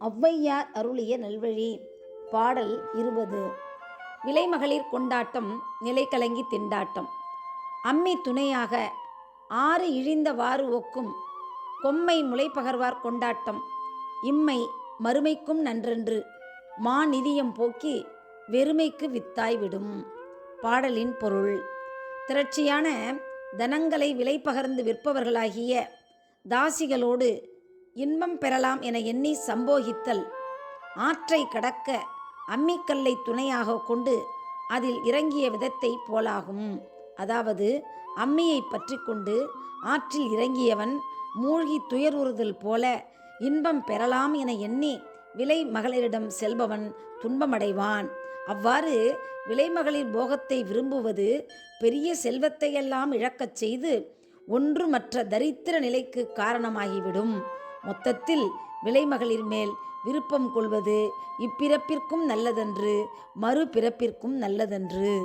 ஔவையார் அருளிய நல்வழி. பாடல் இருபது. விலைமகளிர் கொண்டாட்டம் நிலைக்கலங்கி திண்டாட்டம். அம்மி துணையாக ஆறு இழிந்தவாறு ஒக்கும் கொம்மை முளைப்பகர்வார் கொண்டாட்டம். இம்மை மறுமைக்கும் நன்றன்று மா நிதியம் போக்கி வெறுமைக்கு வித்தாய் விடும். பாடலின் பொருள். திரட்சியான தனங்களை விலை பகர்ந்து விற்பவர்களாகிய தாசிகளோடு இன்பம் பெறலாம் என எண்ணி சம்போகித்தல். ஆற்றை கடக்க அம்மிக்கல்லை துணையாக கொண்டு அதில் இறங்கிய விதத்தை போலாகும். அதாவது அம்மியை பற்றி கொண்டு ஆற்றில் இறங்கியவன் மூழ்கி துயருறுதல் போல இன்பம் பெறலாம் என எண்ணி விலை மகளிரிடம் செல்பவன் துன்பமடைவான். அவ்வாறு விலைமகளிர் போகத்தை விரும்புவது பெரிய செல்வத்தையெல்லாம் இழக்கச் செய்து ஒன்றுமற்ற தரித்திர நிலைக்கு காரணமாகிவிடும். மொத்தத்தில் விலைமகளிர் மேல் விருப்பம் கொள்வது இப்பிறப்பிற்கும் நல்லதன்று மறுபிறப்பிற்கும் நல்லதன்று.